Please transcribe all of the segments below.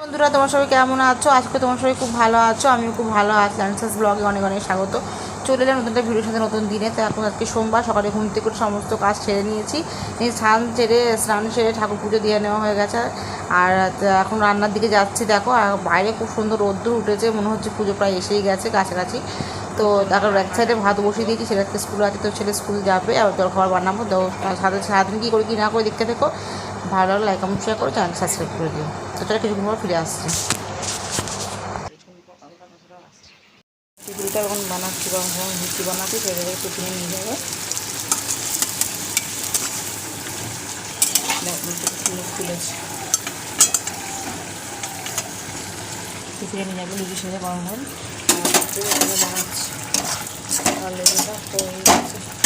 বন্ধুরা, তোমার সবাই কেমন আছো? আজকে তোমার সবাই খুব ভালো আছো। আমিও খুব ভালো আছি। লান্সাস ব্লগে অনেক অনেক স্বাগত। চলে এলাম নতুন ভিডিওর সাথে, নতুন দিনে। তো এখন আজকে সোমবার, সকালে ঘুম থেকে সমস্ত কাজ ছেড়ে নিয়েছি। স্নান ছেড়ে স্নান সেরে ঠাকুর পুজো দিয়ে নেওয়া হয়ে গেছে। আর এখন রান্নার দিকে যাচ্ছি, দেখো। আর বাইরে খুব সুন্দর রোদ্দুর উঠেছে। মনে হচ্ছে পুজো প্রায় এসেই গেছে কাছাকাছি। তো দেখো, এক সাইডে ভাত বসিয়ে দিয়েছি। ছেলেকে স্কুল আছে, তো ছেলে স্কুল যাবে। আর জল খাবার বানাবো। তো সাথে সারাদিন কী করি, কী না করে দেখতে থেকো। ভালো লাগলে লাইক কমেন্ট শেয়ার করে চ্যানেল সাবস্ক্রাইব করে দিও। তো চলো কিছুক্ষণ পর ফিরে আসছি। এখন বানাচ্ছি, বা লুচি বানাচ্ছি ছেলেদের টিফিনে নিয়ে যাবে। নিয়ে যাবে, লুচির সাথে গরম বানাচ্ছি। আর লেবুটা হয়ে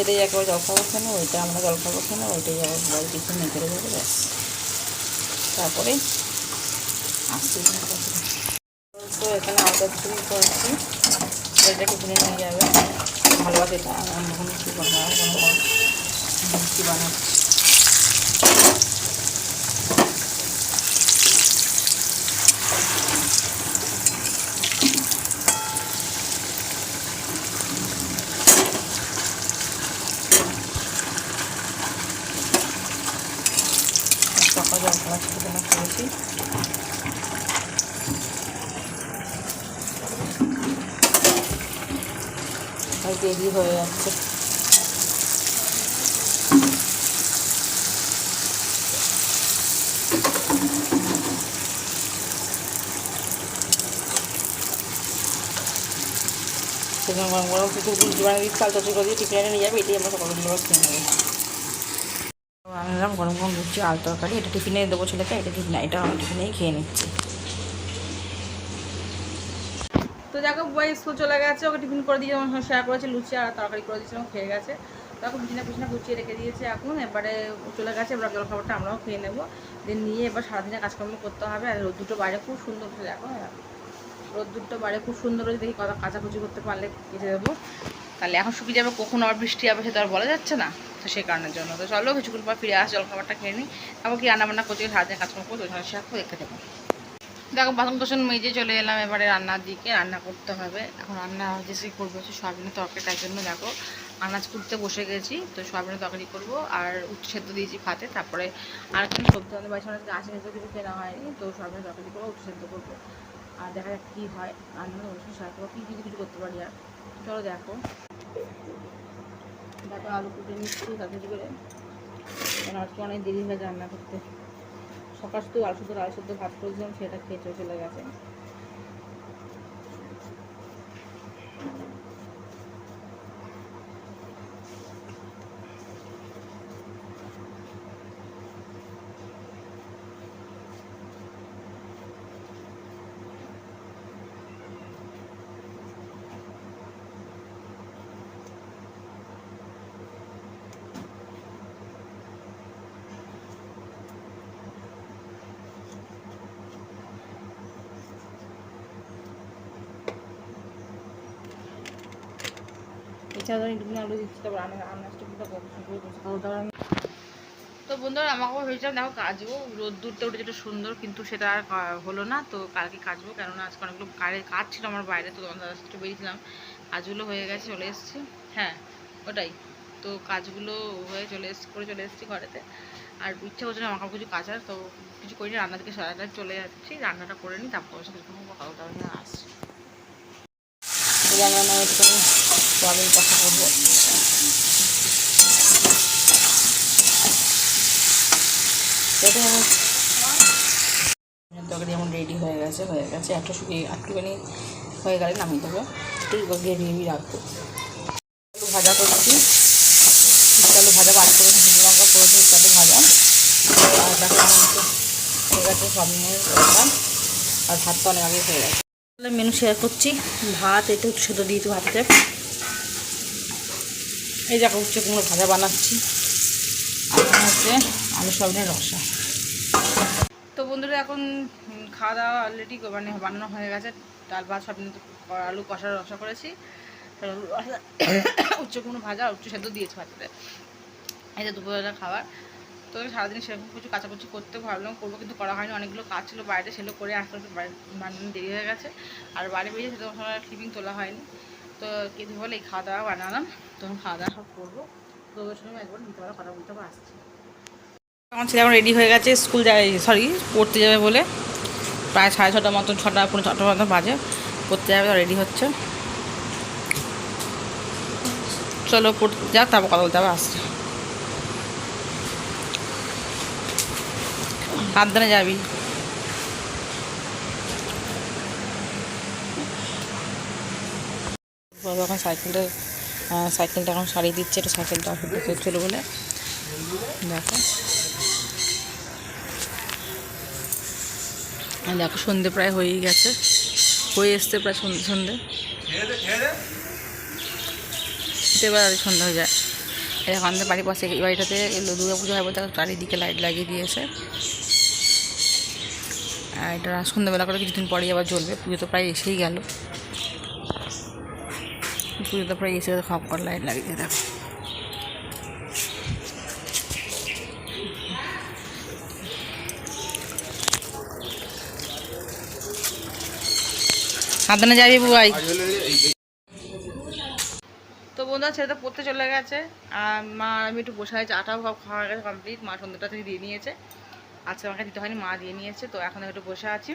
এটাই একবার জলখাবার নেব, ওইটা আমরা জলখাবার নেব, ওইটাই আবার বাড়ি টিফিন নিয়ে করে ব্যাস। তারপরে আসছি তো এখানে আলতা টিফিন করছি এটা টিফিনে নিয়ে যাবে। ভালোবাসে এটা আমি এখন কী বানাবো কি বানাচ্ছি জলখাবার টিফিনে করেছি আর দেরি হয়ে যাচ্ছে সেখানে গরম গরম কিছু লুচি বানিয়ে দিচ্ছি চচি দিয়ে টিফিনে নিয়ে যাবে এটাই আমরা সকালে দিন খেয়ে নেব আনলাম, গরম গরম লুচি আলু তরকারি। এটা টিফিনে দেবো ছেলেকে, এটা টিফিনে এটা আমার টিফিনেই খেয়ে নিচ্ছি। তো দেখো বই স্কুল চলে গেছে, ওকে টিফিন করে দিয়ে আমার শেয়ার করেছে, লুচি আর তরকারি করে দিয়েছিলাম খেয়ে গেছে। তখন বিছনা পিছনা গুছিয়ে রেখে দিয়েছে এখন, এবারে চলে গেছে, এবার জল খাবারটা আমরাও খেয়ে নেব। দিয়ে নিয়ে এবার সারাদিনে কাজকর্ম করতে হবে, আর রোদ বাইরে খুব সুন্দর উঠে দেখো। রোদ দুটো বাইরে খুব সুন্দর হয়েছে, দেখি কথা কাচাকুচি করতে পারলে কেটে দেবো। তাহলে এখন শুকিয়ে যাবে, কখন আবার বৃষ্টি হবে সেটা আর বলা যাচ্ছে না। তো সেই কারণের জন্য। তো চলো কিছুক্ষণ পর ফিরে আস, জলখাবারটা খেয়ে নিই। তারপর কি রান্না বান্না করছি সারাদিন কাজকর্ম করছি ওখানে করে দেখতে দেবো। দেখো, বাসন কোসন মেজে চলে এলাম, এবারে রান্নার দিকে। রান্না করতে হবে। এখন রান্না যে করব হচ্ছে সয়াবিনের তরকারি, তার জন্য দেখো আনাজ কুটতে বসে গেছি। তো সয়াবিনের তরকারি করব আর সেদ্ধ দিয়েছি ভাতে। তারপরে আর কোনো সবজি আমাদের বাড়ির সামনে সেদ্ধ কিছু কেনা হয়নি। তো সয়াবিনের তরকারি করব সেদ্ধ করব। আর দেখা যাক কী হয়। রান্না শেয়ার করব কী কিছু কিছু করতে পারি আর। চলো দেখো। দেখো আলু কুটে নিচ্ছি কাকুচি করে। কারণ আজকে অনেক দেরি হয়ে রান্না করতে। সকাল শুধু আলু শুধু আলু শুধু ভাত করেছিলাম, সেটা খেয়ে চলে গেছে। এছাড়া ধরুন একটুখানি আলু দিচ্ছি তারপর আনাজটা কিন্তু তো বন্ধুরা আমাকেও ভেবেছিলাম দেখো কাজবো রোদ্দুরটা উঠে যেটা সুন্দর কিন্তু সেটা আর কা- হলো না তো কালকে কাজবো কেননা আজকে অনেকগুলো কাজের কাজ ছিল আমার বাইরে তো তোমার দাদার সাথে বেরিয়েছিলাম। কাজগুলো হয়ে গেছে চলে এসেছি। হ্যাঁ ওটাই। তো কাজগুলো হয়ে চলে এসেছি করে চলে এসেছি ঘরেতে। আর ইচ্ছা করছে না আমাকে কিছু কাজ আর তো কিছু করিনি রান্নার দিকে সারাটা চলে যাচ্ছি। রান্নাটা করে নিই তারপর সাথে কথা কথা নিয়ে আসছি। রান্না সোয়াবিন কষা করব তরকারি যেমন রেডি হয়ে গেছে হয়ে গেছে। একটা শুকিয়ে একটুখানি হয়ে গেলে নামিয়ে দেবো। একটু গ্রেভি রাখব। আলু ভাজা করছি। আলু ভাজা বাদ করে শুকনো লঙ্কা করেছি আলু ভাজা। আর দেখো হয়ে গেছে সবিনের রান্না আর ভাত তো অনেক আগে হয়ে গেছে। মেনু শেয়ার করছি। ভাত একটু সেদ্ধ দিয়েছি ভাতটা এই দেখো উচ্ছে কুমড়ো ভাজা বানাচ্ছি। হচ্ছে আলু সবিনের রসা। তো বন্ধুরা এখন খাওয়া দাওয়া অলরেডি মানে বানানো হয়ে গেছে। ডাল ভাত সব আলু কষা রসা করেছি। উচ্চ কোনো ভাজা উচ্চ সেদ্ধ দিয়েছে ভাতটাতে এই যে দুপুরবেলা খাবার। তো সারাদিন সেরকম কিছু কাচাকুচি করতে ভাবলাম, করব কিন্তু করা হয়নি। অনেকগুলো কাজ ছিল বাইরে, সেগুলো করে আস্তে আস্তে বানানো দেরি হয়ে গেছে। আর বাড়ি বেরিয়ে সেরকম সময় ক্লিপিং তোলা হয়নি। তো কিন্তু বলে, এই খাওয়া দাওয়া বানালাম। তখন খাওয়া দাওয়া করব। ওর সঙ্গে একবার বিকেলবেলা কথা বলতে আসছি। আমার ছেলে এখন রেডি হয়ে গেছে স্কুল যায় সরি পড়তে যাবে বলে। প্রায় সাড়ে ছটার মতন ছটা পনেরো ছটার মতো বাজে। পড়তে যাবে রেডি হচ্ছে। চলো পড়তে যাক তারপর কথা বলতে হবে, আসছে। সাবধানে যাবি। এখন সাইকেলটা এখন সারিয়ে দিচ্ছে, এটা সাইকেলটা অসুবিধা বলে দেখো। দেখো, সন্ধে প্রায় হয়েই গেছে। হয়ে এসছে প্রায় সন্ধে সন্ধে। এবার আর সন্ধ্যা হয়ে যায়। এই আমাদের বাড়ির পাশে এই বাড়িটাতে দুর্গা পুজো হয় বলতে চারিদিকে লাইট লাগিয়ে দিয়েছে। আর এটা সন্ধ্যাবেলা করে কিছুদিন পরেই আবার জ্বলবে, পুজো তো প্রায় এসেই গেল। পুজো তো প্রায় এসে গেছে খপ করে লাইট লাগিয়ে দেখো সাবধানে যাবি বুয়াই তো বন্ধুরা ছেলেটা পড়তে চলে গেছে। আর মা, আমি একটু বসে আছি চাটাও সব খাওয়া গেছে কমপ্লিট মা সন্ধ্যাটা থেকে দিয়ে নিয়েছে। আজকে আমাকে দিতে হয়নি, মা দিয়ে নিয়েছে। তো এখন একটু বসে আছি।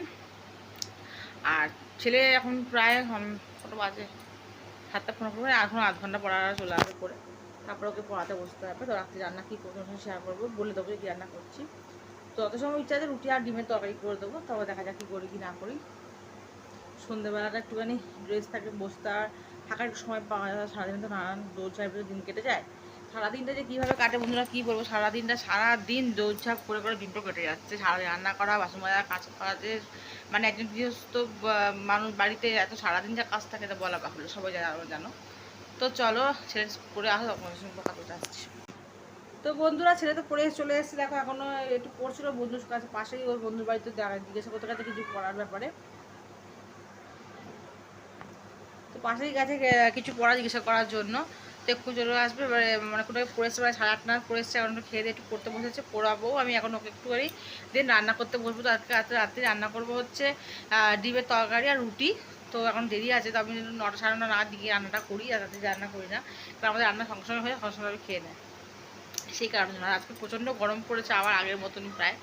আর ছেলে এখন প্রায় কত বাজে? সাতটা ফোন করব এখন আধ ঘণ্টা পড়া চলে আসবে পরে। তারপর ওকে পড়াতে বসতে হবে। তো রাত্রে রান্না কী করব শেয়ার করব, বলে দেবো কী রান্না করছি। তো অত সময় ইচ্ছা আছে রুটি আর ডিমের তরকারি করে দেবো তবে দেখা যাক কী করি কি না করি। সন্ধ্যেবেলাটা একটুখানি ড্রেস থাকে, বসতে আর থাকার সময় পাওয়া যায়। সারাদিন তো নানান দৌড়ঝাঁপ দিন কেটে যায়। সারাদিনটা যে কীভাবে কাটে, বন্ধুরা কী বলব? সারাদিনটা, সারাদিন দৌড়ঝাঁপ করে করে দিনটা কেটে যাচ্ছে। সারাদিন রান্না করা বাসন মাজা কাজ কাজে মানে একজন গৃহস্থ মানুষ বাড়িতে এত সারাদিন যা কাজ থাকে তা বলা বাহুল্য। সবাই জানো জানো। তো চলো, ছেলে পড়ে আসো, তখন সঙ্গে কথা আসছি। তো বন্ধুরা, ছেলে তো পড়ে চলে এসেছে। দেখো এখনও একটু পড়ছিল বন্ধুর কাছে, পাশেই ওর বন্ধুর বাড়িতে জিজ্ঞাসা করতে গেছে কিছু পড়ার ব্যাপারে। তো পাশেই গেছে কিছু পড়া জিজ্ঞাসা করার জন্য। তো একটু চলে আসবে। এবারে মানে কোনো পড়েছে প্রায় সাড়ে আট নাগাদ পড়েছে এখন একটু খেয়ে দিয়ে একটু পড়তে বসেছে, পড়াবো। আমি এখন ওকে একটু করি দেন রান্না করতে বসবো। তো আজকে রাত্রে রাত্রে রান্না করব হচ্ছে ডিমের তরকারি আর রুটি। তো এখন দেরি আছে, তো আমি নটা সাড়ে নটা না দিকে রান্নাটা করি, আর রাতে রান্না করি না। কারণ আমাদের রান্না সঙ্গে সঙ্গে হয়ে সঙ্গে সঙ্গে খেয়ে নেয়। সেই কারণে আজকে প্রচণ্ড গরম পড়েছে, আবার আগের মতনই প্রায়।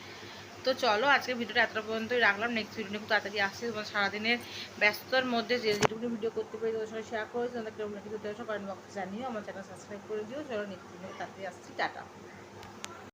তো চলো আজকে ভিডিওটা এতটা পর্যন্তই রাখলাম। নেক্সট ভিডিও খুব তাড়াতাড়ি আসছে। এবং সারাদিনের ব্যস্ততার মধ্যে যে যেটুকু ভিডিও করতে পারি তোমার সঙ্গে শেয়ার করেছি। তোমাদের কেমন কিছু কমেন্ট বক্সে জানিয়ে আমার চ্যানেল সাবস্ক্রাইব করে দিও। চলো নেক্সট ভিডিও তাড়াতাড়ি আসছি। টাটা।